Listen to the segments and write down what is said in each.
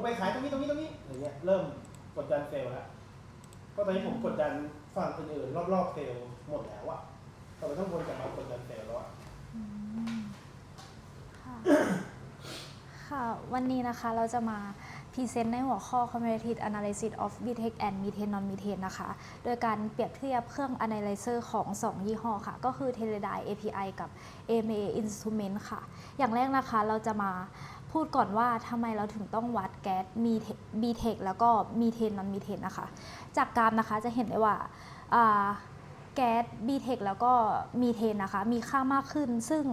งไปขายตรงนี้ตรงนี้ตรงนี้อย่างเงี้ยเริ่มกดดันเซลล์แล้วเพราะตอนนี้ผมกดดันฝั่งอื่นๆรอบๆเซลล์หมดแล้วอะทำไมต้องวนกลับมากดดันเซลล์แล้วอะอืมค่ะ ค่ะ วันนี้นะคะเราจะมาพรีเซนต์ในหัวข้อ Comparative Analysis of BTEC and Methane Non-Methane นะคะ โดยการเปรียบเทียบเครื่อง Analyzer ของ 2 ยี่ห้อค่ะ ก็คือ Teledyne API กับ AMA Instrument ค่ะ อย่างแรกนะคะเราจะมา พูดก่อนว่าทำไมเราถึงต้องวัดแก๊ส BTEC แล้วก็ Methane Non-Methane นะคะ จากกราฟนะคะจะเห็นได้ว่าแก๊ส BTEC แล้วก็มีเทนนะคะ มีค่ามากขึ้นซึ่ง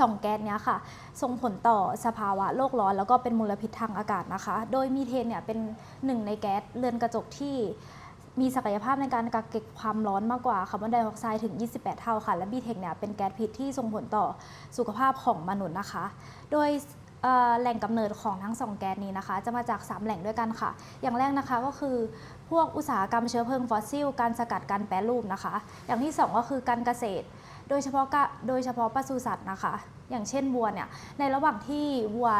สองแก๊สเนี้ยค่ะ ส่งผลต่อสภาวะโลกร้อนแล้วก็เป็นมลพิษทางอากาศนะคะ โดยมีเทนเนี่ยเป็นหนึ่งในแก๊สเรือนกระจกที่มีศักยภาพในการกักเก็บความร้อนมากกว่าคาร์บอนไดออกไซด์ถึง 28 เท่าค่ะ และบีเทคเนี่ยเป็นแก๊สพิษที่ส่งผลต่อสุขภาพของมนุษย์นะคะ โดย แหล่งกำเนิดของทั้งสองแก๊สนี้นะคะ จะมาจาก 3 แหล่งด้วยกันค่ะ อย่างแรกนะคะก็คือพวกอุตสาหกรรมเชื้อเพลิงฟอสซิล การสกัดการแปรรูปนะคะ อย่างที่ 2 ก็คือการเกษตร โดยเฉพาะโดยเฉพาะปศุสัตว์นะคะ อย่างเช่นวัวเนี่ยในระหว่างที่วัว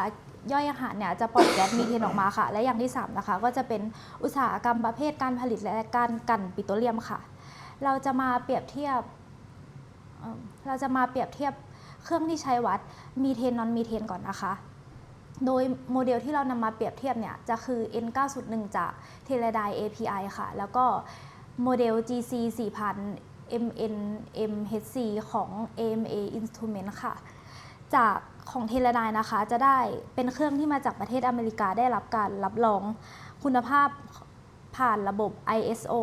ย่อยอาหารเนี่ยจะปล่อยแก๊สมีเทนออกมาค่ะ และอย่างที่ 3 นะคะ ก็จะเป็นอุตสาหกรรมประเภทการผลิตและการกันปิโตรเลียมค่ะ เราจะมาเปรียบเทียบเอิ่มเราจะมาเปรียบเทียบเครื่องที่ใช้วัดมีเทนนอนมีเทนก่อนนะคะ โดยโมเดลที่เรานำมาเปรียบเทียบเนี่ยจะคือ N901 จาก Teledyne API ค่ะ แล้วก็โมเดล GC 4000 MNMHC ของ AMA Instrument ค่ะ จากของ Teledyne นะคะจะได้เป็นเครื่องที่มาจากประเทศอเมริกาได้รับการรับรองคุณภาพผ่านระบบ ISO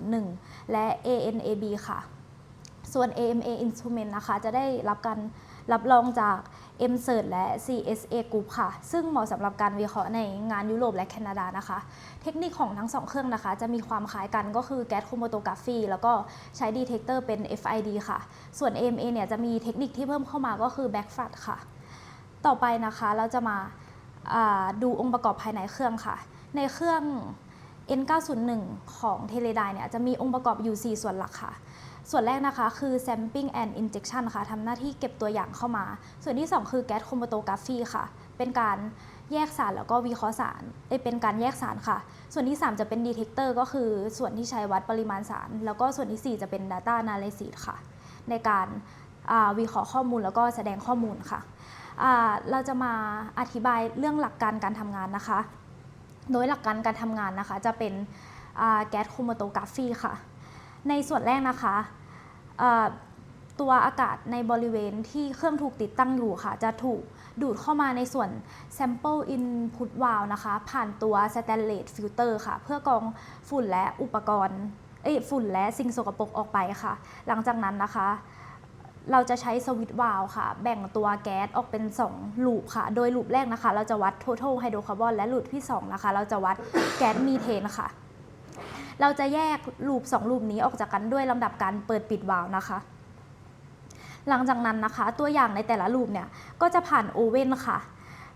9001 และ ANAB ค่ะ ส่วน AMA Instrument นะคะ จะได้รับการรับรองจาก m c e r t และ CSA Group ค่ะ ซึ่งเหมาะสำหรับการวิเคราะห์ในงานยุโรปและแคนาดานะคะ เทคนิคของทั้งสองเครื่องนะคะ จะมีความคล้ายกันก็คือแก๊สโครโมโตกราฟีแล้วก็ใช้ดีเทคเตอร์เป็น FID ค่ะ ส่วน AMA เนี่ยจะมีเทคนิคที่เพิ่มเข้ามาก็คือ backflat ค่ะ ต่อไปนะคะเราจะมาาดูองค์ประกอบภายในเครื่องค่ะ ในเครื่อง N901 ของ Teledyne เนี่ยจะมีองค์ประกอบอยู่ 4 ส่วนหลักค่ะ ส่วนแรกนะคะคือ sampling and injection ค่ะทำหน้าที่เก็บตัวอย่างเข้ามา ส่วนที่ 2 คือ gas chromatography ค่ะ เป็นการแยกสารแล้วก็วิเคราะห์สารเอ้เป็นการแยกสารค่ะ ส่วนที่ 3 จะเป็น detector ก็คือส่วนที่ใช้วัดปริมาณสาร แล้วก็ส่วนทีสี่4 จะเป็น data analysis ค่ะ ในการาวิเคราะห์ข้อมูลแล้วก็แสดงข้อมูลค่ะ เราจะมาอธิบายเรื่องหลักการการทำงานนะคะ โดยหลักการการทำงานนะคะจะเป็นแก๊สโครโมโตกราฟีค่ะ ในส่วนแรกนะคะตัวอากาศในบริเวณที่เครื่องถูกติดตั้งอยู่ค่ะ จะถูกดูดเข้ามาในส่วน sample input valve นะคะ ผ่านตัว stainless filter ค่ะ เพื่อกรองฝุ่นและอุปกรณ์เอ้ฝุ่นและสิ่งสกปรกออกไปค่ะ หลังจากนั้นนะคะ เราจะใช้สวิตช์วาล์วค่ะ แบ่งตัวแก๊สออกเป็น 2 ลูปค่ะ โดยลูปแรกนะคะ เราจะวัด total hydrocarbon และลูปที่ 2 นะคะ เราจะวัดแก๊สมีเทนค่ะ เราจะแยกลูป2ลูปนี้ออกจากกันด้วยลำดับการเปิดปิดวาล์วนะคะ หลังจากนั้นนะคะ ตัวอย่างในแต่ละลูปเนี่ยก็จะผ่านโอเว่นค่ะ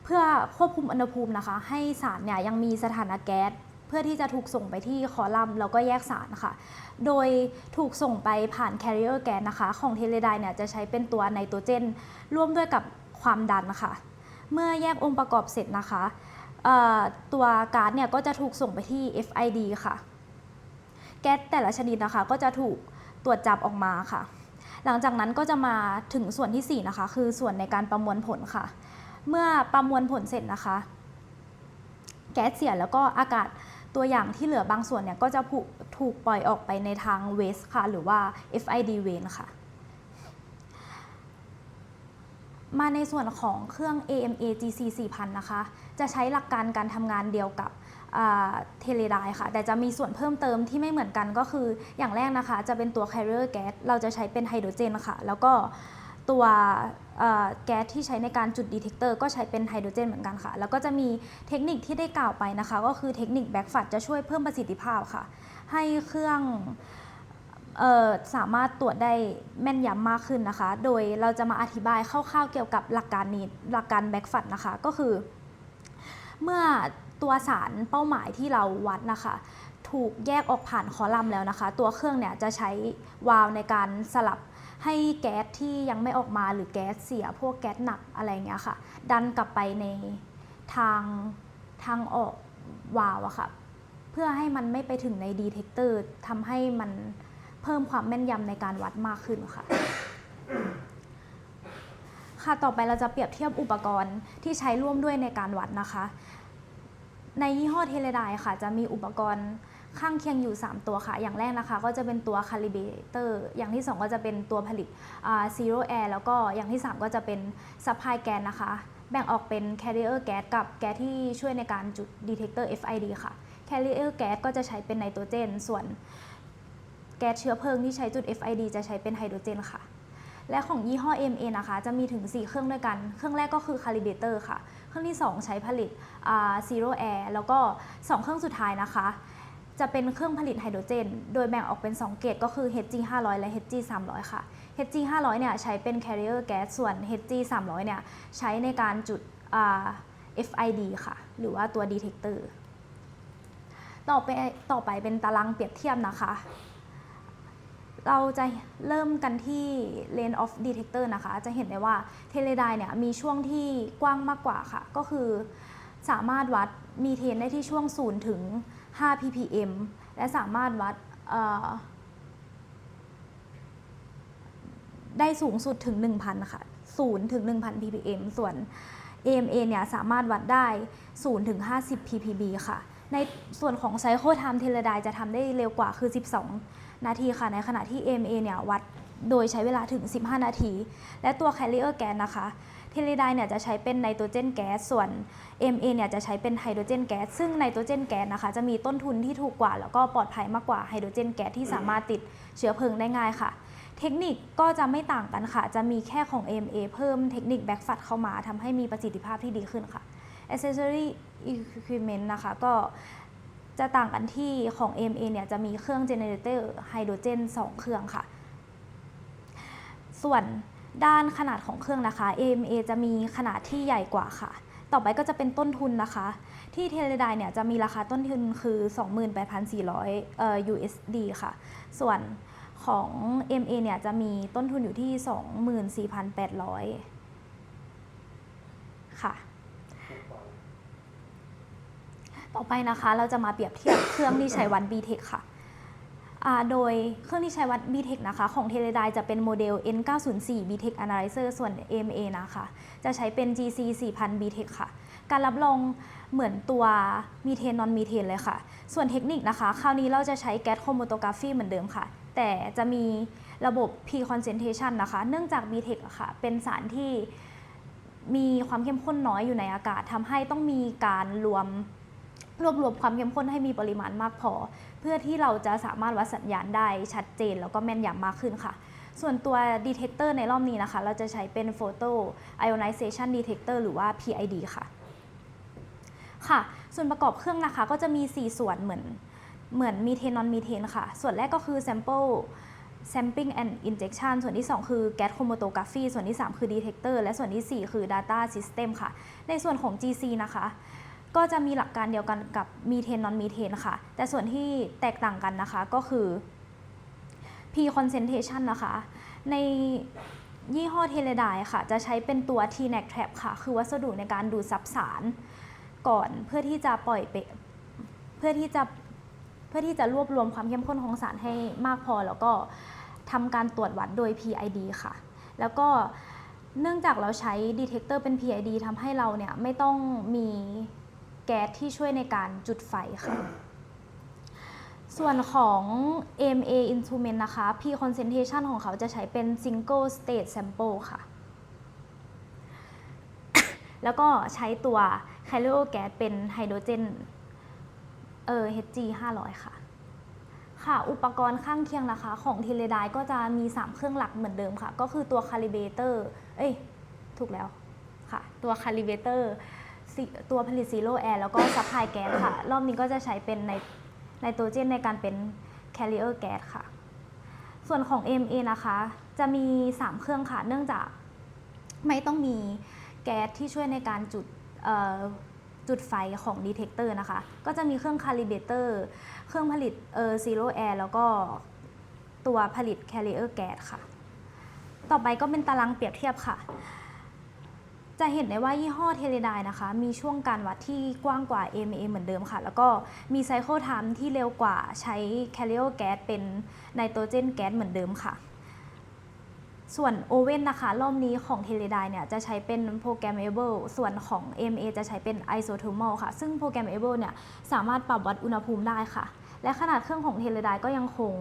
เพื่อควบคุมอุณหภูมินะคะ ให้สารเนี่ยยังมีสถานะแก๊สเพื่อที่จะถูกส่งไปที่คอลัมน์แล้วก็แยกสารค่ะ โดยถูกส่งไปผ่าน carrier gas นะคะ ของเทเลไดเนี่ยจะใช้เป็นตัวไนโตรเจน ร่วมด้วยกับความดันค่ะ เมื่อแยกองค์ประกอบเสร็จนะคะ ตัวก๊าซเนี่ยก็จะถูกส่งไปที่ FID ค่ะ แก๊สแต่ละชนิดนะคะ ก็จะถูกตรวจจับออกมาค่ะ หลังจากนั้นก็จะมาถึงส่วนที่ 4 นะคะ คือส่วนในการประมวลผลค่ะ เมื่อประมวลผลเสร็จนะคะ แก๊สเสียแล้วก็อากาศตัวอย่างที่เหลือบางส่วนเนี่ยก็จะถูกปล่อยออกไปในทางเวสค่ะ หรือว่า FID เวนค่ะ มาในส่วนของเครื่อง AMA GC 4000 นะคะ จะใช้หลักการการทำงานเดียวกับ เทเลไดค่ะ แต่จะมีส่วนเพิ่มเติมที่ไม่เหมือนกันก็คืออย่างแรกนะคะ จะเป็นตัว carrier gas เราจะใช้เป็นไฮโดรเจนค่ะ แล้วก็ตัวแก๊สที่ใช้ในการจุดดีเทคเตอร์ก็ใช้เป็นไฮโดรเจนเหมือนกันค่ะ แล้วก็จะมีเทคนิคที่ได้กล่าวไปนะคะ ก็คือเทคนิคแบ็กฟัดจะช่วยเพิ่มประสิทธิภาพค่ะ ให้เครื่องสามารถตรวจได้แม่นยำมากขึ้นนะคะ โดยเราจะมาอธิบายคร่าวๆเกี่ยวกับหลักการนี้หลักการแบ็กฟัดนะคะ ก็คือ เมื่อ ตัวสารเป้าหมายที่เราวัดนะคะ ถูกแยกออกผ่านคอลัมน์แล้วนะคะ ตัวเครื่องเนี่ยจะใช้วาล์วในการสลับให้แก๊สที่ยังไม่ออกมาหรือแก๊สเสียพวกแก๊สหนักอะไรเงี้ยค่ะ ดันกลับไปในทางทางออกวาล์วอะค่ะเพื่อให้มันไม่ไปถึงในดีเทคเตอร์ทำให้มันเพิ่มความแม่นยำในการวัดมากขึ้นค่ะค่ะ ต่อไปเราจะเปรียบเทียบอุปกรณ์ที่ใช้ร่วมด้วยในการวัดนะคะ ในยี่ห้อเทเลไดค่ะ จะมีอุปกรณ์ข้างเคียงอยู่ 3 ตัวค่ะ อย่างแรกนะคะ ก็จะเป็นตัวคาลิเบเตอร์อย่างที่ 2 ก็จะเป็นตัวผลิตซีโร่แอร์แล้วก็อย่างที่ 3 ก็จะเป็นซัพพลายแกนนะคะ แบ่งออกเป็น carrier gas กับแก๊สที่ช่วยในการจุด detector FID ค่ะ carrier gas ก็จะใช้เป็นไนโตรเจน ส่วนแก๊สเชื้อเพลิงที่ใช้จุด FID จะใช้เป็นไฮโดรเจนค่ะ และของยี่ห้อ MA นะคะ จะมีถึง 4 เครื่องด้วยกัน เครื่องแรกก็คือ calibrator ค่ะ รื่องที่ 2 ใช้ผลิต zero air แล้วก็ 2 เครื่องสุดท้ายนะคะ จะเป็นเครื่องผลิตไฮโดรเจน โดยแบ่งออกเป็น 2 เกรดก็คือ HG 500 และ HG 300 ค่ะ HG 500 เนี่ยใช้เป็น carrier gas ส่วน HG 300 เนี่ยใช้ในการจุด FID ค่ะ หรือว่าตัว detector ต่อไปต่อไปเป็นตารางเปรียบเทียบนะคะ เราจะเริ่มกันที่ range of detector นะคะ จะเห็นได้ว่าเทเลไดเนี่ยมีช่วงที่กว้างมากกว่าค่ะ ก็คือสามารถวัดมีเทนได้ที่ช่วง 0 ถึง 5 ppm และสามารถวัดได้สูงสุดถึง 1,000 ค่ะ 0 ถึง 1,000 ppm ส่วน AMA เนี่ยสามารถวัดได้ 0 ถึง 50 ppb ค่ะ ในส่วนของ Cycle Time เทเลไดจะทำได้เร็วกว่าคือ 12 นาทีค่ะ ในขณะที่ AMA เนี่ยวัดโดยใช้เวลาถึง 15 นาที และตัว Carrier Gas นะคะเทเลไดเนี่ยจะใช้เป็นไนโตรเจนแก๊ส ส่วน MA เนี่ยจะใช้เป็นไฮโดรเจนแก๊ส ซึ่งไนโตรเจนแก๊สนะคะจะมีต้นทุนที่ถูกกว่า แล้วก็ปลอดภัยมากกว่าไฮโดรเจนแก๊สที่สามารถติดเชื้อเพลิงได้ง่ายค่ะ เทคนิคก็จะไม่ต่างกันค่ะ จะมีแค่ของ MA เพิ่มเทคนิคแบ็กฟัดเข้ามาทำให้มีประสิทธิภาพที่ดีขึ้นค่ะ accessory equipment นะคะก็ จะต่างกันที่ของ MA เนี่ยจะมีเครื่อง generator ไฮโดรเจน2 เครื่องค่ะ ส่วนด้านขนาดของเครื่องนะคะ AMA จะมีขนาดที่ใหญ่กว่าค่ะ ต่อไปก็จะเป็นต้นทุนนะคะ ที่เทเลไดเนี่ยจะมีราคาต้นทุนคือ 28,400เอ่อ USD ค่ะ ส่วนของ MA เนี่ยจะมีต้นทุนอยู่ที่ 24,800 ค่ะ ต่อไปนะคะ เราจะมาเปรียบเทียบเครื่องที่ใช้วัด BTEC ค่ะโดยเครื่องที่ใช้วัด BTEC นะคะของเทเลไดจะเป็นโมเดล N904 BTEC Analyzer ส่วน AMA นะคะ จะใช้เป็น GC 4000 BTEC ค่ะ การรับรองเหมือนตัวมีเทนนอนมีเทนเลยค่ะ ส่วนเทคนิคนะคะ คราวนี้เราจะใช้แก๊สโครโมโตกราฟีเหมือนเดิมค่ะ แต่จะมีระบบ P concentration นะคะ เนื่องจาก BTEC อะค่ะ เป็นสารที่มีความเข้มข้นน้อยอยู่ในอากาศทำให้ต้องมีการรวม รวบรวมความเข้มข้นให้มีปริมาณมากพอ เพื่อที่เราจะสามารถวัดสัญญาณได้ชัดเจนแล้วก็แม่นยำมากขึ้นค่ะ ส่วนตัว detector ในรอบนี้นะคะ เราจะใช้เป็น photo ionization detector หรือว่า PID ค่ะ ค่ะ ส่วนประกอบเครื่องนะคะก็จะมี 4 ส่วนเหมือนเหมือนมีเทนนอนมีเทนค่ะ ส่วนแรกก็คือ sample sampling and injection ส่วนที่ 2 คือ gas chromatography ส่วนที่ 3 คือ detector และส่วนทีสี่4 คือ data system ค่ะ ในส่วนของ GC นะคะ ก็จะมีหลักการเดียวกันกับมีเทนนอนมีเทนค่ะ แต่ส่วนที่แตกต่างกันนะคะก็คือ P concentration นะคะ ในยี่ห้อเทเลไดค่ะ จะใช้เป็นตัว TNAC trap ค่ะ คือวัสดุในการดูดซับสารก่อนเพื่อที่จะปล่อยเปเพื่อที่จะเพื่อที่จะรวบรวมความเข้มข้นของสารให้มากพอ แล้วก็ทำการตรวจวัดโดย PID ค่ะ แล้วก็เนื่องจากเราใช้ detector เป็น PID ทำให้เราเนี่ยไม่ต้องมี แก๊สที่ช่วยในการจุดไฟค่ะ ส่วนของ MA instrument นะคะ P concentration ของเขาจะใช้เป็น single state sample ค่ะ แล้วก็ใช้ตัว carrier gas เป็นไฮโดรเจนเออ HG 500 ค่ะ ค่ะอุปกรณ์ข้างเคียงนะคะของเทเลไดก็จะมี 3 เครื่องหลักเหมือนเดิมค่ะ ก็คือตัว calibrator เอ้ย ถูกแล้วค่ะ ตัว Calibrator ตัวผลิต zero air แล้วก็ supply gas ค่ะ รอบนี้ก็จะใช้เป็นในไนโตรเจนในการเป็น carrier gas ค่ะ ส่วนของ MA นะคะ จะมี 3 เครื่องค่ะ เนื่องจากไม่ต้องมีแก๊สที่ช่วยในการจุดจุดไฟของ detector นะคะ ก็จะมีเครื่อง calibrator เครื่องผลิตเอ่อ zero air แล้วก็ตัวผลิต carrier gas ค่ะ ต่อไปก็เป็นตารางเปรียบเทียบค่ะ จะเห็นได้ว่ายี่ห้อเทเลไดนะคะ มีช่วงการวัดที่กว้างกว่า AMA เหมือนเดิมค่ะ แล้วก็มีไซเคิลไทม์ที่เร็วกว่าใช้แคล r โอแก๊สเป็นไนโตรเจนแก๊สเหมือนเดิมค่ะ ส่วนโอเว่นนะคะรอบนี้ของเทเลไดเนี่ยจะใช้เป็นโปรแกรม a b l e ส่วนของ AMA จะใช้เป็น isothermal ค่ะ ซึ่งโปรแกรม a b l e เนี่ยสามารถปรับวัดอุณหภูมิได้ค่ะ และขนาดเครื่องของเทเลไดก็ยังคง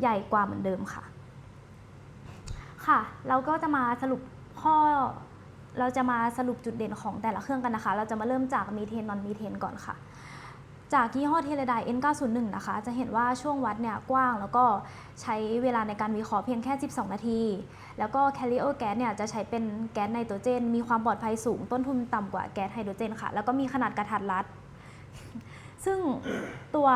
ใหญ่กว่าเหมือนเดิมค่ะ ค่ะ เราก็จะมาสรุปข้อ เราจะมาสรุปจุดเด่นของแต่ละเครื่องกันนะคะ เราจะมาเริ่มจากมีเทนนอนมีเทนก่อนค่ะ จากยี่ห้อเทเลได N901 นะคะ จะเห็นว่าช่วงวัดเนี่ยกว้างแล้วก็ใช้เวลาในการวิเคราะห์เพียงแค่ 12 นาที แล้วก็แคลิโอแก๊สเนี่ยจะใช้เป็นแก๊สไนโตรเจน มีความปลอดภัยสูง ต้นทุนต่ำกว่าแก๊สไฮโดรเจนค่ะ แล้วก็มีขนาดกระทัดรัด ซึ่งตัว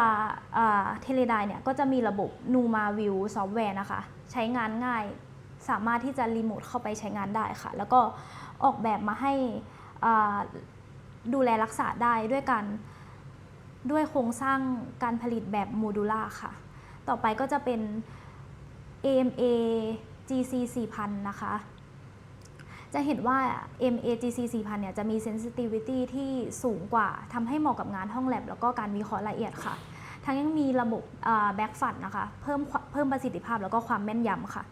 เทเลไดเนี่ยก็จะมีระบบ Numa View ซอฟต์แวร์นะคะ ใช้งานง่าย สามารถที่จะรีโมทเข้าไปใช้งานได้ค่ะ แล้วก็ออกแบบมาให้ดูแลรักษาได้ด้วยการด้วยโครงสร้างการผลิตแบบโมดูล่าค่ะ ต่อไปก็จะเป็น AMA GC 4000 นะคะ จะเห็นว่า MA GC 4000 เนี่ยจะมี sensitivity ที่สูงกว่าทำให้เหมาะกับงานห้องแลบ แล้วก็การวิเคราะห์ละเอียดค่ะ ทั้งยังมีระบบแบ็กฟัดนะคะ เพิ่มเพิ่มประสิทธิภาพแล้วก็ความแม่นยำค่ะ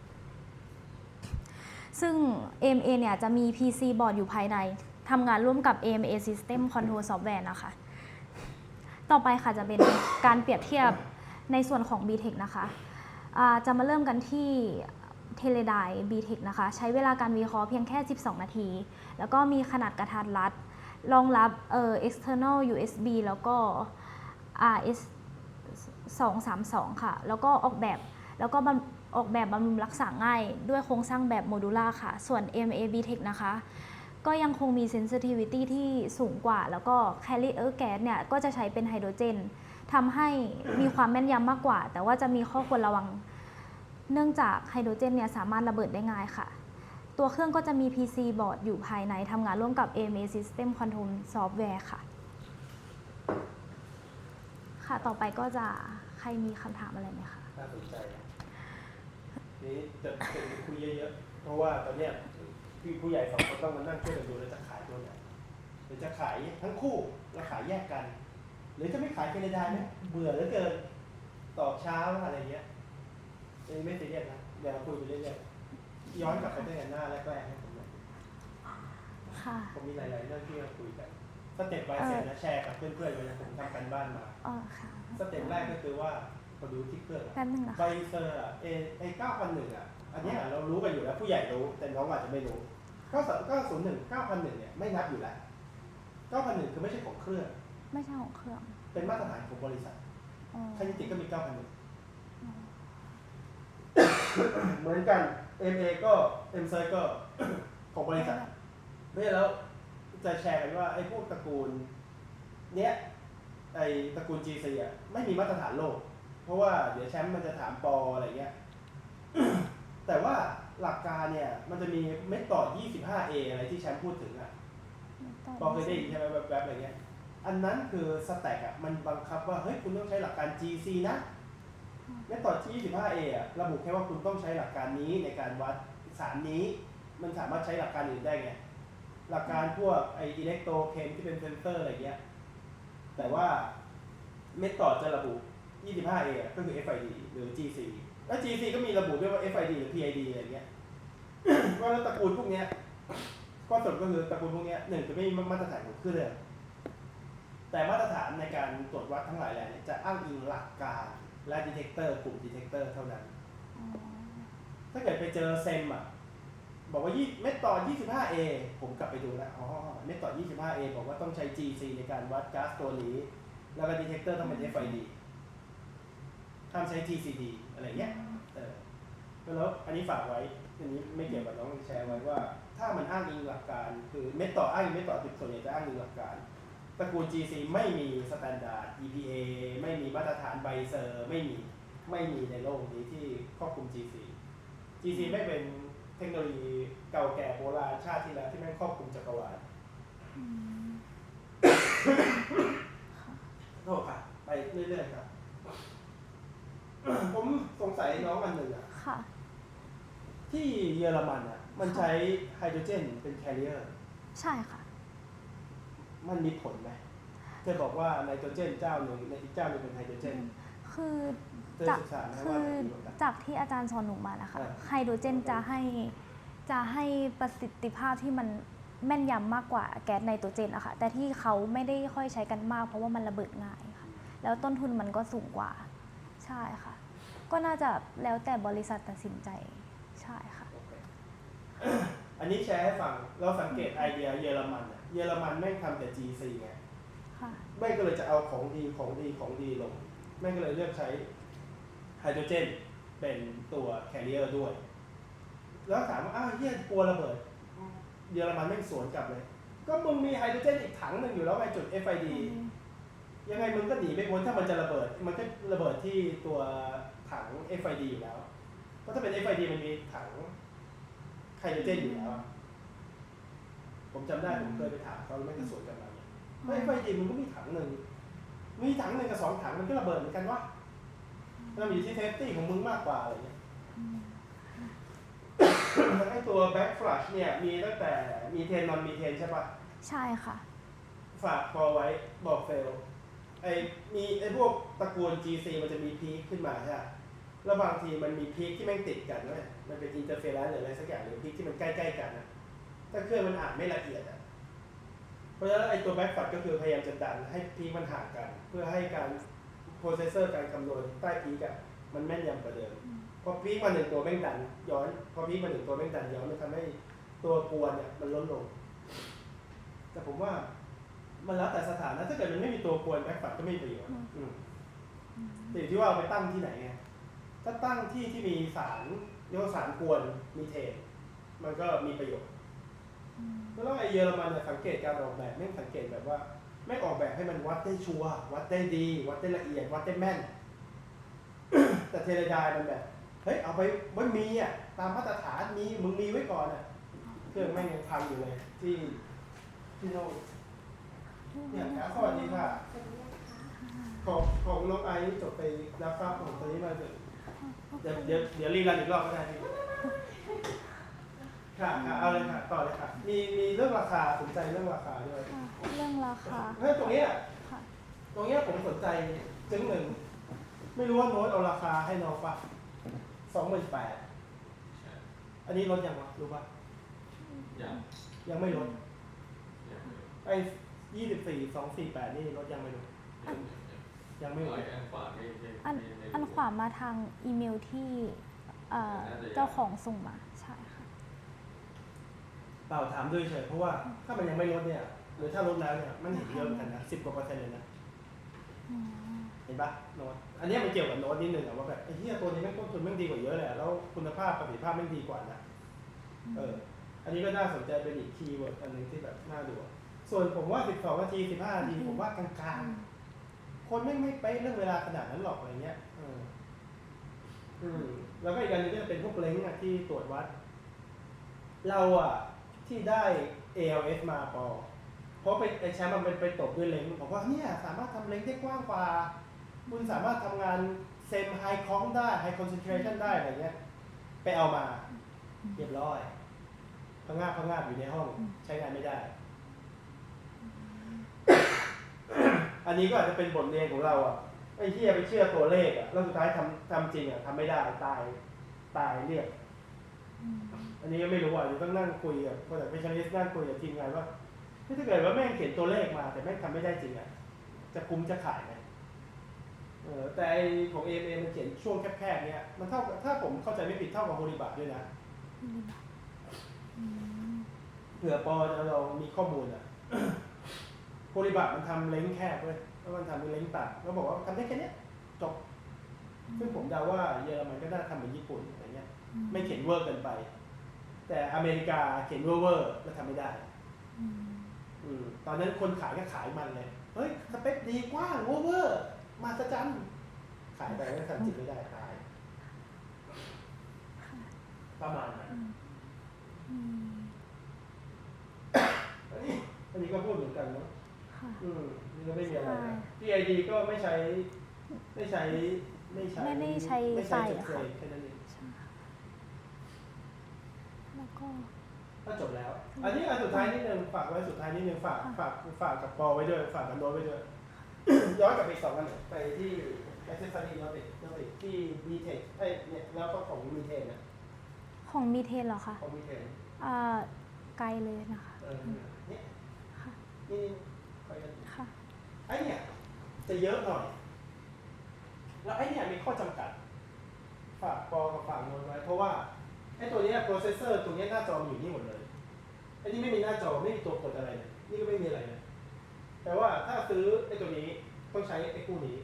ซึ่ง AMA เนี่ยจะมี PC บอร์ดอยู่ภายในทำงานร่วมกับ AMA System Control Software นะคะ ต่อไปค่ะจะเป็นการเปรียบเทียบในส่วนของ BTEC นะคะอ่าจะมาเริ่มกันที่เทเลได BTEC นะคะ ใช้เวลาการวิเคราะห์เพียงแค่ 12 นาที แล้วก็มีขนาดกระทัดรัด รองรับเอ่อ external USB แล้วก็ RS 232 ค่ะ แล้วก็ออกแบบแล้วก็บ ออกแบบบำรุงรักษาง่าย ด้วยโครงสร้างแบบโมดูล่าค่ะ ส่วน MAB Tech นะคะ ก็ยังคงมี sensitivity ที่สูงกว่า แล้วก็ carrier gas เนี่ย ก็จะใช้เป็นไฮโดรเจนทำให้มีความแม่นยำมากกว่า แต่ว่าจะมีข้อควรระวัง เนื่องจากไฮโดรเจนเนี่ยสามารถระเบิดได้ง่ายค่ะ ตัวเครื่องก็จะมี PC บอร์ดอยู่ภายในทำงานร่วมกับ AMA System Control Software ค่ะ ค่ะ ต่อไปก็จะใครมีคำถามอะไรไหมคะน่าสนใจ นะนี่จะเป็นคุยเยอะๆ เพราะว่าตอนเนี้ยพี่ผู้ใหญ่สองคนต้องมานั่งช่วยกันดูแล้วจะขายตัวไหนหรือจะขายทั้งคู่แล้วขายแยกกัน หรือจะไม่ขายกันเลยได้ไหมเบื่อเหลือเกินตอบเช้าอะไรเงี้ยอันนี้ไม่ซีเรียสนะเดี๋ยวเราคุยไปเรื่อยๆย้อนกลับไปตั้งแต่หน้าแรกๆให้ผมหน่อยค่ะผมมีหลายๆเรื่องที่เราคุยกันสเต็ปไวเสร็จนะแชร์กับเพื่อนๆเลยนะผมทำกันบ้านมาอ๋อค่ะสเต็ปแรกก็คือว่า พอดูที่เครื่องอะแป๊บนึงนะใบคะเซอร์อะเอไอเก้าพันหนึ่งอะอันเนี้ยเรารู้กันอยู่แล้วผู้ใหญ่รู้แต่น้องอาจจะไม่รู้เก้าเก้าศูนย์หนึ่งเก้าพันหนึ่งเนี่ยไม่นับอยู่แล้วเก้าพันหนึ่งคือไม่ใช่ของเครื่อง ไม่ใช่ของเครื่องเป็นมาตรฐานของบริษัทอ๋อใครจริงๆก็มีเก้าพันหนึ่งอ๋อเหมือนกัน MA ก็ M c ก็ ของบริษัทเพราะฉะนั้นแล้วจะแชร์กันว่าไอ้พวกตระกูล เนี้ยไอ้ตระกูล GC อะไม่มีมาตรฐานโลกเพ ราะว่าเดี๋ยวแชมป์มันจะถามปออะไรเงี้ย แต่ว่าหลักการเนี่ย มันจะมีเม็ดต่อ 25A อะไรที่แชมป์พูดถึงอะปอเคยได้ยินใช่ไหมแวบๆอะไรเงี้ย อันนั้นคือสแต็กอะมันบังคับว่า เฮ้ย คุณต้องใช้หลักการ GC นะเม็ดต่อ 25A อะระบุแค่ว่าคุณต้องใช้หลักการนี้ในการวัดสารนี้ มันสามารถใช้หลักการอื่นได้ไงหลักการพวกไออิเล็กโตรเคมที่เป็นเซนเซอร์อะไรเงี้ย แต่ว่าเม็ดต่อจะระบุ 25A อะก็คือ FID หรือ GC แล้ว GC ก็มีระบุด้วยว่า FID หรือ PID อะไรเงี้ยเพราะฉะนั้นตระกูลพวกเนี้ยข้อสรุปก็คือตระกูลพวกเนี้ยหนึ่งจะไม่มีมาตรฐานของเครื่องแต่มาตรฐานในการตรวจวัดทั้งหลายแหล่เนี่ยจะอ้างอิงหลักการและดีเทคเตอร์กลุ่มดีเทคเตอร์เท่านั้นอ๋อถ้าเกิดไปเจอเซมอะ บอกว่ายี่เม็ดต่อ 25A ผมกลับไปดูแล้วอ๋อเม็ดต่อ 25A บอกว่าต้องใช้ GC ในการวัดก๊าซตัวนี้ แล้วก็ดีเทคเตอร์ต้องเป็น FID ห้ามใช้ TCD อะไรเงี้ยเออแล้วอันนี้ฝากไว้ อันนี้ไม่เกี่ยวกับน้องแชร์ไว้ว่า ถ้ามันอ้างอิงหลักการ คือเม็ดต่ออ้างอิงเม็ดต่อส่วนใหญ่จะอ้างอิงหลักการตระกูล GC ไม่มีสแตนดาร์ด EPA ไม่มีมาตรฐานไบเซอร์ไม่มีไม่มีในโลกนี้ที่ครอบคลุม GC GC ไม่เป็นเทคโนโลยีเก่าแก่โบราณชาติที่แล้วที่แม่งครอบคลุมจักรวาลอืมโทษค่ะ ไปเรื่อยๆครับ ผมสงสัยน้องอันหนึ่งอะ ค่ะ ที่เยอรมันอะ มันใช้ไฮโดรเจนเป็นแคริเออร์ ใช่ค่ะ มันมีผลไหมเธอบอกว่าไนโตรเจนเจ้าหนึ่งในอีกเจ้าหนึ่งเป็นไฮโดรเจน คือเธอจากศึกษาไหมคืว่าอมันมีผลกัน จากที่อาจารย์สอนหนูมานะคะ อ่า ไฮโดรเจนจะให้จะให้ประสิทธิภาพที่มันแม่นยำมากกว่าแก๊สไนโตรเจนอะค่ะ แต่ที่เขาไม่ได้ค่อยใช้กันมาก เพราะว่ามันระเบิดง่ายค่ะ แล้วต้นทุนมันก็สูงกว่า ใช่ค่ะ ก็น่าจะแล้วแต่บริษัทตัดสินใจใช่ค่ะโอเคอันนี้แชร์ให้ฟัง เราสังเกตไอเดียเยอรมันอะเยอรมันแม่งทำแต่ GC ไงค่ะ แม่งก็เลยจะเอาของดีของดีของดีลง แม่งก็เลยเลือกใช้ไฮโดรเจนเป็นตัวแคริเออร์ด้วย แล้วถามว่าอ้าวเฮียกลัวระเบิด เยอรมันแม่งสวนกลับเลย ก็มึงมีไฮโดรเจนอีกถังหนึ่งอยู่แล้วไงจุด FID ยังไงมึงก็หนีไม่พ้นถ้ามันจะระเบิด มันก็ระเบิดที่ตัวถัง FID อยู่แล้วเพ ราะถ้าเป็น FID มันมีถังไฮโดรเจนอยู่แล้วอะผมจำได้ผมเคยไปถามเขาแล้วไม่งก็สวนกลับมาเนี่ยเฮ้ย FID มันก็มีถังหนึ่ง มีถังหนึ่งกับสองถังมันก็ระเบิดเหมือนกันวะมันอยู่ที่เซฟตี้ของมึงมากกว่าอะไรเงี้ยไอตัว back flush เนี่ยมีตั้งแต่มีเทนนอนมีเทนใช่ปะใช่ค่ะ ฝากพอไว้บอกเฟลไอมีไอพวกตระกูล GC มันจะมีพีคขึ้นมาใช่ปะ แล้วบางทีมันมีพีคที่แม่งติดกันด้วยมันเป็นอินเตอร์เฟรนหรืออะไรสักอย่างหรือพีคที่มันใกล้ๆกันนะถ้าเครื่องมันอ่านไม่ละเอียดอะเพราะฉะนั้นไอตัว back flush ก็คือพยายามจะดันให้พีคมันห่างกัน เพื่อให้การ processor การคำนวณใต้พีคอะมันแม่นยำกว่าเดิมพอพีคมาหนึ่งตัวแม่งดันย้อน พอพีคมาหนึ่งตัวแม่งดันย้อนมันทำให้ตัวกวนเนี่ยมันลดลง แต่ผมว่ามันแล้วแต่สถานะถ้าเกิดมันไม่มีตัวกวนแบ็คฟัดก็ไม่มีประโยชน์อืมอืมแต่อยู่ที่ว่าเอาไปตั้งที่ไหนไง ถ้าตั้งที่ที่มีสารเรียกว่าสารกวนมีเทนมันก็มีประโยชน์ แล้วไอเยอรมันเนี่ยสังเกตการออกแบบไม่งสังเกตแบบว่า ไม่ออกแบบให้มันวัดได้ชัวร์วัดได้ดี วัดได้ละเอียด วัดได้แม่น แต่เทเลไดายมันแบบเฮ้ยเอาไปมันมีอะตามมาตรฐานมีมึงมีไว้ก่อนอะเครื่องแม่งยังพังอยู่เลย ที่ที่โน่นเนี่ยครับสวัสดีค่ะ ของของน้องไอซ์จบไปรับทราบของตอนนี้มาเถอะ เดี๋ยวเดี๋ยวเดี๋ยวรีรันอีกรอบก็ได้พี่ค่ะค่ะเอาเลยค่ะต่อเลยค่ะ มีมีเรื่องราคาสนใจเรื่องราคาด้วยค่ะเรื่องราคาเฮ้ยตรงเนี้ยค่ะ ตรงเนี้ยผมสนใจจึงหนึ่งไม่รู้ว่าโน้ตเอาราคาให้น้องปะสองหมื่นแปดใช่อันนี้ลดยังวะรู้ปะยังยังไม่ลดยังไม่ไอ้ยี่สิบสี่สองสี่แปดนี่ลดยังไม่ลด ยังยังไม่ลร้อดยอันขวาไม่ไม่อันไม่ไม่อันขวามาทางอีเมลที่เอ่อน่าจะยังเจ้าของส่งมาใช่ค่ะ เปล่าถามด้วยเฉยเพราะว่าถ้ามันยังไม่ลดเนี่ยหรือถ้าลดแล้วเนี่ยมันเห็นเยอะเหมือนกันนะสิบกว่าเปอร์เซ็นต์เลยนะอืมเห็นปะโน้ตอันเนี้ยมันเกี่ยวกับโน้ตนิดนึงอะว่าแบบไอ้เหี้ยตัวนี้แม่งต้นทุนแม่งดีกว่าเยอะเลยอะแล้วคุณภาพประสิทธิภาพแม่งดีกว่านะเออ อันนี้ก็น่าสนใจเป็นอีกคีย์เวิร์ดอันหนึงที่แบบน่าดูอะส่วนผมว่า 12 นาที 15 นาทีผมว่ากลางๆ คนไม่ไม่เป๊ะเรื่องเวลาขนาดนั้นหรอกอะไรเงี้ยอืมแล้วก็อีกอันหนึงก็จะเป็นพวกเล้งอะที่ตรวจวัด เราอะที่ได้ ALS มาปอเพราะไปไอแชมป์มันเป็นไปตบด้วยเล้งบอกว่าเนี่ยสามารถทำเล้งได้กว้างกว่าคุณสามารถทำงานเซมไฮคองได้ไฮคอนเซนเทรชันได้อะไรเงี้ย ไปเอามาเรียบร้อยพังงาพังงาอยู่ในห้องใช้งานไม่ได้ อันนี้ก็อาจจะเป็นบทเรียนของเราอะไอ้ที่ไปเชื่อตัวเลขอะแล้วสุดท้ายทำทำจริงอะทำไม่ได้ตายตายเรียบอืมอันนี้ก็ไม่รู้อะเดี๋ยวต้องนั่งคุยกับคนจากเปชลิสนั่งคุยกับทีมงานว่าเฮ้ยถ้าเกิดว่าแม่งเขียนตัวเลขมา แต่แม่งทำไม่ได้จริงอะจะคุ้มจะขายไหมเออแต่ไอของเอเอมันเขียนช่วงแคบๆเนี้ยมันเท่ากับถ้าผมเข้าใจไม่ผิดเท่ากับโฮลิบัตด้วยนะอืมเผื่อปอจะลองมีข้อมูลอะ โพลิบัตมันทำเล้งแคบเว้ยแล้วมันทำเป็นเล้งตัดก็บอกว่าทำได้แค่เนี้ยจบซึ่งผมเดาว่าเยอรมันก็น่าทำเหมือนญี่ปุ่นอะไรเงี้ย ไม่เขียนเวอร์เกินไป แต่อเมริกาเขียนเวอร์เวอร์แล้วทำไม่ได้ อืมอืมตอนนั้นคนขายก็ขายมันเลย เฮ้ยสเปคดีกว้างเวอร์เวอร์มาสจันขายไปก็ทำจริงไม่ได้ตาย ประมาณนั้น อืมอืมอันนี้อันนี้ก็พูดเหมือนกันเนาะ ค่ะ อืมนี่ก็ไม่มีอะไรใช่นะ PID ก็ไม่ใช้ ไม่ใช้ ไม่ใช้ ไม่ได้ใช้ไม่ใช้ไฟจุดอะเฟรค่ะมแค่นั้นเองใช่ค่ะแล้วก็ ก็จบแล้ว อันนี้อันสุดท้ายนิดนึงฝากไว้สุดท้ายนิดนึงฝากฝากฝากกับปอไว้ด้วย ฝากกับโน้ตไว้ด้วย ย้อนกลับไปอีกสองอันหนึ่งไปที่แอสเซสซอรี่ย้อนไปย้อนไปที่มีเทคไอ้ยเนี่ยแล้วก็ของมีเทนนะของมีเทนเหรอคะของมีเทน อ่าไกลเลยนะคะ เออเนี่ยค่ะ นี่ คอยกันค่ะไอ้เนี่ย จะเยอะหน่อย แล้วไอ้เนี่ยมีข้อจำกัด ฝากปอกับฝากโน้ตไว้ เพราะว่าไอ้ตัวเนี้ยโปรเซสเซอร์ตัวเนี้ยหน้าจอมันอยู่นี่หมดเลยไอ้นี่ไม่มีหน้าจอไม่มีตัวกดอะไรเลยนี่ก็ไม่มีอะไรเลยแต่ว่าถ้าซื้อไอ้ตัวนี้ต้องใช้ไอ้คู่นี้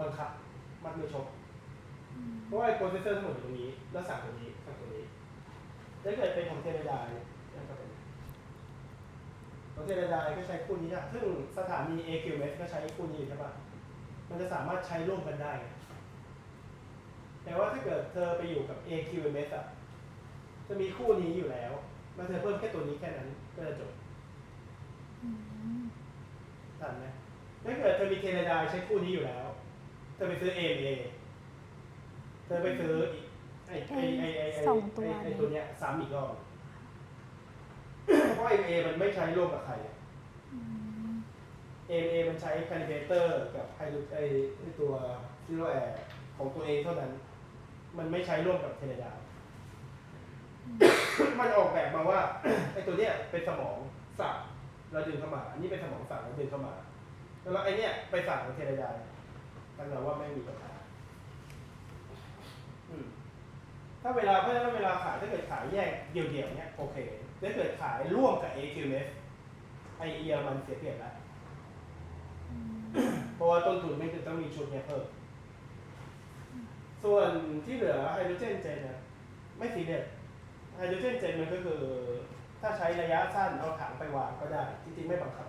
บังคับ มัดมือชกเพราะว่าไอ้โปรเซสเซอร์ทั้งหมดอยู่ตรงนี้ แล้วสั่งตัวนี้สั่งตัวนี้ถ้าเกิดเป็นของเทเลดายเนี่ยก็เป็น ของเทเลดายก็ใช้คู่นี้ได้ซึ่งสถานี AQMS ก็ใช้คู่นี้อยู่ใช่ปะมันจะสามารถใช้ร่วมกันได้ แต่ว่าถ้าเกิดเธอไปอยู่กับ AQMS อะ จะมีคู่นี้อยู่แล้ว มันเธอเพิ่มแค่ตัวนี้แค่นั้นก็จะจบอืมทันไหมถ้าเกิดเธอมีเทเลดายใช้คู่นี้อยู่แล้ว เธอไปซื้อ AMA เธอไปซื้ออีกไอ้ไอ้ไอ้ไอ้ไอ้สองตัวไอ้ไอ้นี้ตัวเนี้ยซ้ำอีกรอบ เพราะ AMA มันไม่ใช้ร่วมกับใครอะอืม AMA มันใช้ calibrator กับไฮดรไอ้ไอ้ตัว zero air ของตัวเองเท่านั้น มันไม่ใช้ร่วมกับเทเลดายมันออกแบบมาว่าไอ้ตัวเนี้ยเป็นสมองสั่งเราดึงเข้ามา อันนี้เป็นสมองสั่งเราดึงเข้ามา แล้วไอ้เนี้ยไปสั่งกับเทเลดายตั้งแต่ว่าไม่มีปัญหาอืมถ้าเวลาเพราะฉะนั้นเวลาขายถ้าเกิดขายแยกเดี่ยวๆเนี้ยโอเค ถ้าเกิดขายร่วมกับ AQS ไอเอียมันเสียเปรียบแล้ว เพราะว่าต้นทุนไม่ถึงต้องมีชุดเนี้ยเพิ่ม ส่วนที่เหลือไฮโดรเจนเจนนะไม่ซีเรียสไฮโดรเจนเจนมันก็คือ ถ้าใช้ระยะสั้นเอาถังไปวางก็ได้ จริงๆไม่บังคับ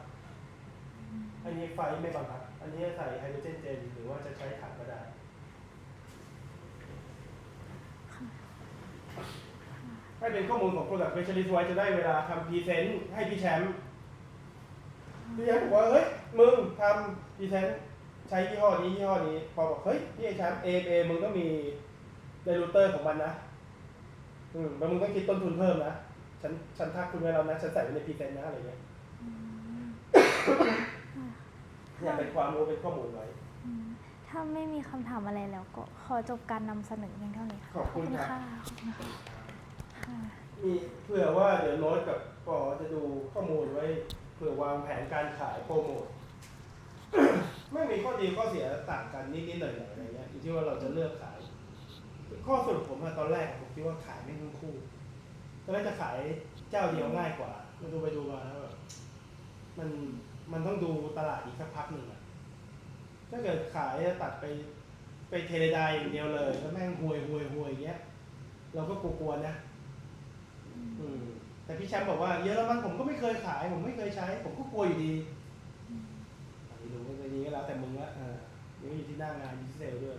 อันนี้ไฟไม่บังคับ อันนี้ใส่ไฮโดรเจนเจนหรือว่าจะใช้ถังก็ได้ ให้เป็นข้อมูลของ Product Specialist ไว้จะได้เวลาทำพรีเซนต์ให้พี่แชมป์พี่แชมป์บอกว่าเฮ้ยมึงทำพรีเซนต์ใช้ยี่ห้อนี้ยี่ห้อนี้พอบอกเฮ้ยพี่ไอแชมป์เอเอมึงต้องมีไดรูเตอร์ของมันนะอืมแล้วมึงต้องคิดต้นทุนเพิ่มนะฉันฉันทักคุณไว้แล้วนะฉันใส่ไว้ในพรีเซนต์นะอะไรเงี้ยเนี่ยเป็นความรู้เป็นข้อมูลไว้ อืมถ้าไม่มีคำถามอะไรแล้วก็ขอจบการนำเสนอเพียงเท่านี้ค่ะขอบคุณครับค่ะขอบคุณค่ะค่ะ มีเผื่อว่าเดี๋ยวโน้ตกับปอจะดูข้อมูลไว้เผื่อวางแผนการขายโปรโมท ไม่มีข้อดีข้อเสียต่างกันนิดๆหน่อยๆอะไรเงี้ยอยู่ที่ว่าเราจะเลือกขาย ข้อสรุปผมอะตอนแรกผมคิดว่าขายไม่ทั้งคู่ตอนแรกจะขายเจ้าเดียวง่ายกว่ามาดูไปดูมาแล้วแบบมันมันต้องดูตลาดอีกสักพักหนึ่งอะถ้าเกิดขายจะตัดไปไปเทเลดอย่างเดียวเลยแล้วแม่งห่วยห่วยห่วยอย่างเงี้ย เราก็กลัวๆนะ แต่พี่แชมป์บอกว่าเยอรมันผมก็ไม่เคยขาย ผมไม่เคยใช้ ผมก็กลัวอยู่ดีไม่รู้ว่าอย่างนี้ก็แล้วแต่มึงละอ่านี่อยู่ที่หน้างานอยู่ที่เซลล์ด้วย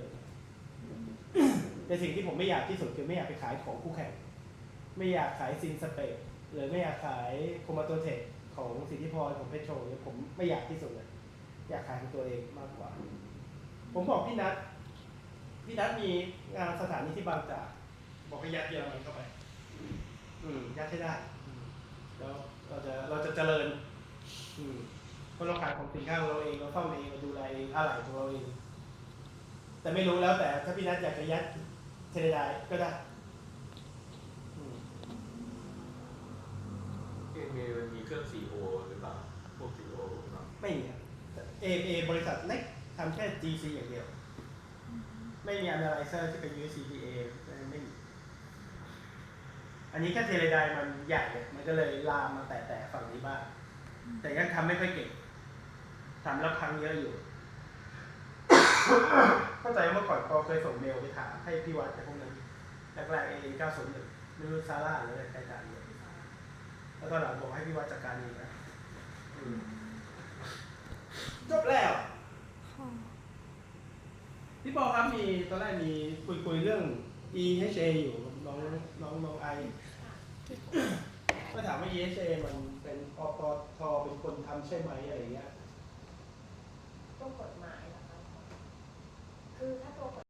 แต่สิ่งที่ผมไม่อยากที่สุดคือไม่อยากไปขายของคู่แข่ง ไม่อยากขายซินสเปกหรือไม่อยากขายโคมาโตเทคของสิทธิพรของเพชรโชเนี่ยผมไม่อยากที่สุดเลย อยากขายของตัวเองมากกว่า ผมบอกพี่นัทพี่นัทมีงานสถานีที่บางจากบอกให้ยัดเยอรมันเข้าไป อืมยัดให้ได้อืมแล้วเราจะเราจะเจริญ อืมเพราะเราขายของสินค้าของเราเองเราซ่อมเองเราดูแลเองอะไรของเราเอง แต่ไม่รู้แล้วแต่ถ้าพี่นัทอยากจะยัดเทเลไดก็ได้อืมเอเมมันมีเครื่อง 4O หรือเปล่า พวก 4O เนาะไม่มีเอเอบริษัทเล็กทำแค่ GC อย่างเดียว ไม่มี analyzer ที่เป็น USCPA ไม่มี อันนี้แค่เทเลไดมันใหญ่อะมันก็เลยลามมาแตะๆฝั่งนี้บ้าง แต่ยังทำไม่ค่อยเก่งทำแล้วพังเยอะอยู่ เข้าใจว่าเมื่อก่อนพอเคยส่งเมลไปถามให้พี่วัดแต่พวกนั้นแรกๆเอเก้าศูนย์หนึ่งไม่รู้ซาร่าหรืออะไรใครถามอยู่แล้วตอนหลังบอกให้พี่วัดจัดการเองนะอืมจบแล้วค่ะพี่ปอครับมีตอนแรกมีคุยคุยๆเรื่อง EHA อยู่กับ น้องน้องน้องไอก็ถามว่า EHA มันเป็นอปทเป็นคนทำใช่ไหมอะไรเงี้ย ตัวกฎหมายเหรอคะคือถ้าตัวกฎ